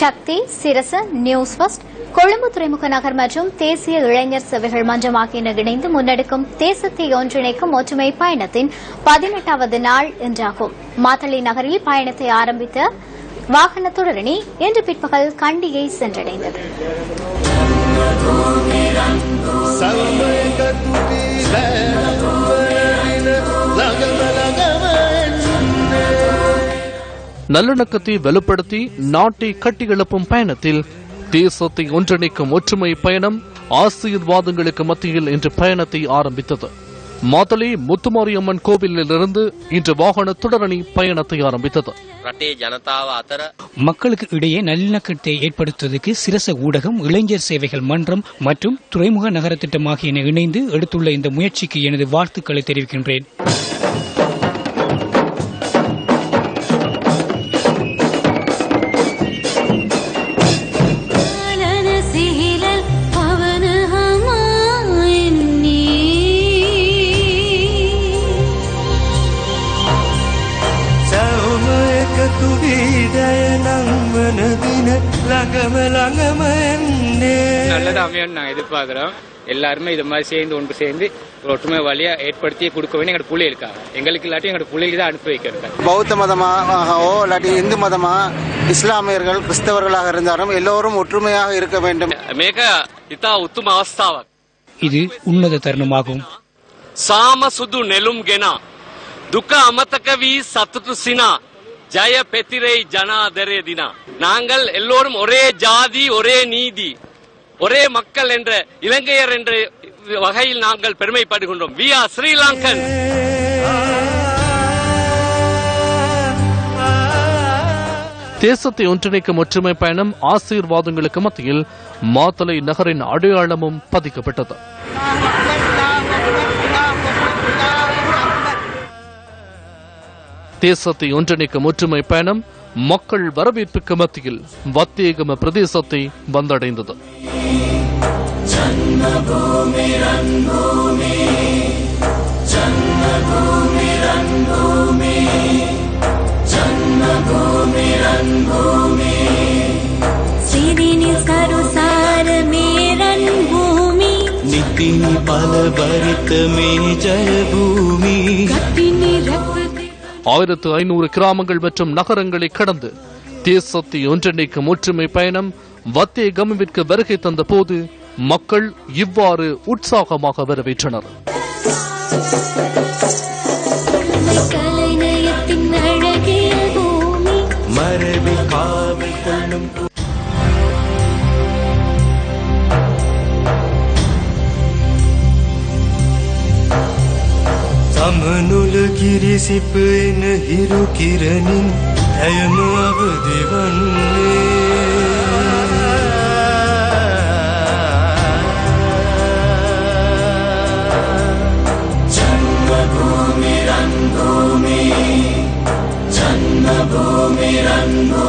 சக்தி Sirasa news first Colombo துறைமுக நகர் மற்றும் தேசிய இளைஞர் சேவைகள் மன்றம் ஆகியன இணைந்து முன்னெடுக்கும் தேசத்தை ஒன்றிணைக்கும் ஒற்றுமை பயணத்தின் பதினெட்டாவது நாள் இன்றாகும். மாத்தளை நகரில் பயணத்தை ஆரம்பித்த வாகன தொடரணி இன்று பிற்பகல் கண்டியை சென்றடைந்தது. நல்லிணக்கத்தை வலுப்படுத்தி நாட்டை கட்டியெழுப்பும் பயணத்தில் தேசத்தை ஒன்றிணைக்கும் ஒற்றுமை பயணம் ஆசீர்வாதங்களுக்கு மத்தியில் இன்று பயணத்தை ஆரம்பித்தது. மாத்தளை முத்துமாரியம்மன் கோவிலிலிருந்து இன்று வாகன தொடரணி பயணத்தை ஆரம்பித்தது. மக்களுக்கு இடையே நல்லிணக்கத்தை ஏற்படுத்துவதற்கு சிரச ஊடகம் இளைஞர் சேவைகள் மன்றம் மற்றும் துறைமுக நகர திட்டம் ஆகியன இணைந்து எடுத்துள்ள இந்த முயற்சிக்கு எனது வாழ்த்துக்களை தெரிவிக்கின்றேன். நல்லதாமையான்னு நாங்கள் எதிர்பார்க்குறோம் எல்லாருமே இது மாதிரி சேர்ந்து ஒன்று சேர்ந்து ஒரு ஒற்றுமை வழியா ஏற்படுத்தி கொடுக்க வேண்டிய எங்களோட பிள்ளை இருக்காங்க எங்களுக்கு இல்லாட்டி எங்களோட பிள்ளைகள் தான் அனுப்பி வைக்கிறது பௌத்த மதமாகவோ இல்லாட்டி இந்து மதமா இஸ்லாமியர்கள் கிறிஸ்தவர்களாக இருந்தாலும் எல்லோரும் ஒற்றுமையாக இருக்க வேண்டும் மேக இதா உத்தும அவஸ்தாவ இது உன்னத தருணமாகும் சாம சுது நெலும் கெனா துக்க அமத்தக வி சத்துட்டு சினா ஜய பெத்திரை ஜனாதரே தினா. நாங்கள் எல்லோரும் ஒரே ஜாதி ஒரே நீதி ஒரே மக்கள் என்ற இலங்கையர் என்ற வகையில் நாங்கள் பெருமைப்படுகின்றோம். வி ஆர் ஸ்ரீலங்கன் தேசத்தை ஒன்றிணைக்கும் ஒற்றுமை பயணம் ஆசீர்வாதங்களுக்கு மத்தியில் மாத்தளை நகரின் அடையாளமும் பதிக்கப்பட்டது. தேசத்தை ஒன்றிணைக்கும் ஒற்றுமை பயணம் மக்கள் வரவேற்புக்கு மத்தியில் வத்தியகம பிரதேசத்தை வந்தடைந்தது. பல पल भरित में जय भूमि ஆயிரத்து ஐநூறு கிராமங்கள் மற்றும் நகரங்களை கடந்து தேசத்தை ஒன்றிணைக்கும் ஒற்றுமை பயணம் வத்தேகமவிற்கு வருகை தந்த போது மக்கள் இவ்வாறு உற்சாகமாக வரவேற்றனர். கலைநயத்தின் කිරිසිප එන හිරු කිරණින් ඇයම අවදි වන්නේ. ජන්මභූමි රන්භූමි ජන්මභූමි රන්භූමි.